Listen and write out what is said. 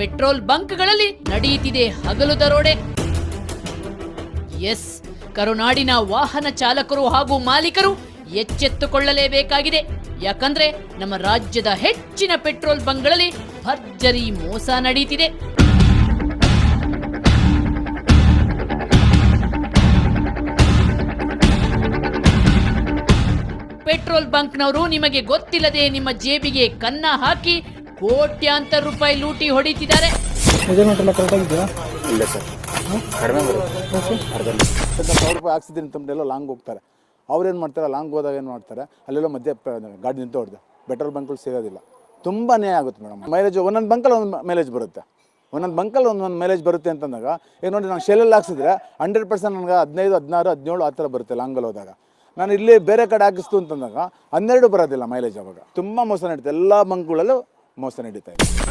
Petrol ಬಂಕ್ಗಳಲ್ಲಿ ನಡೆಯುತ್ತಿದೆ ಹಗಲು ದರೋಡೆ ಎಸ್, ಕರುನಾಡಿನ ವಾಹನ ಚಾಲಕರು ಹಾಗೂ ಮಾಲೀಕರು ಎಚ್ಚೆತ್ತುಕೊಳ್ಳಲೇಬೇಕಾಗಿದೆ. ಯಾಕಂದ್ರೆ ನಮ್ಮ ರಾಜ್ಯದ ಹೆಚ್ಚಿನ ಪೆಟ್ರೋಲ್ ಬಂಕ್ಗಳಲ್ಲಿ ಭರ್ಜರಿ ಮೋಸ ನಡೀತಿದೆ. ಪೆಟ್ರೋಲ್ ಬಂಕ್ನವರು ನಿಮಗೆ ಗೊತ್ತಿಲ್ಲದೆ ನಿಮ್ಮ ಜೇಬಿಗೆ ಕನ್ನ ಹಾಕಿ ಕೋಟ್ಯಾಂತರ ರೂಪಾಯಿ ಲೂಟಿ ಹೊಡಿತಿದ್ದಾರೆ. ಮೆಜರ್ಮೆಂಟ್ ಕರೆಕ್ಟಾಗಿದೆಯಾ ಇಲ್ಲ ಸರ್. ಕಡಿಮೆ ಬರುತ್ತೆ. ಸಾವಿರ ರೂಪಾಯಿ ಹಾಕ್ಸಿದ್ದೀನಿ ಲಾಂಗ್ ಹೋಗ್ತಾರೆ. ಅವ್ರೇನು ಮಾಡ್ತಾರೆ ಲಾಂಗ್ ಹೋದಾಗ ಏನು ಮಾಡ್ತಾರೆ ಅಲ್ಲೆಲ್ಲ ಮಧ್ಯ ಗಾಡಿ ನಿಂತು ಹೊಡೆದು ಪೆಟ್ರೋಲ್ ಬಂಕ್ಗಳು ಸಿಗೋದಿಲ್ಲ ತುಂಬಾ ಆಗುತ್ತೆ ಮೇಡಮ್. ಮೈಲೇಜ್ ಒಂದೊಂದು ಬಂಕಲ್ಲಿ ಒಂದು ಮೈಲೇಜ್ ಬರುತ್ತೆ. ಒಂದೊಂದು ಬಂಕಲ್ಲಿ ಒಂದೊಂದು ಮೈಲೇಜ್ ಬರುತ್ತೆ ಅಂತಂದಾಗ ಈಗ ನೋಡಿ ನಾನು ಶೆಲ್ಲಲ್ಲಿ ಹಾಕ್ಸಿದ್ರೆ ಹಂಡ್ರೆಡ್ ಪರ್ಸೆಂಟ್ ನನಗೆ ಹದಿನೈದು ಹದಿನಾರು ಹದಿನೇಳು ಆ ಥರ ಬರುತ್ತೆ ಲಾಂಗಲ್ಲಿ ಹೋದಾಗ. ನಾನು ಇಲ್ಲಿ ಬೇರೆ ಕಡೆ ಹಾಕಿಸ್ತು ಅಂತಂದಾಗ ಹನ್ನೆರಡು ಬರೋದಿಲ್ಲ ಮೈಲೇಜ್ ಅವಾಗ. ತುಂಬ ಮೋಸ ನಡೀತದೆ. ಎಲ್ಲ ಬಂಕ್ಗಳಲ್ಲೂ ಮೋಸ ನಡೀತಾ ಇದೆ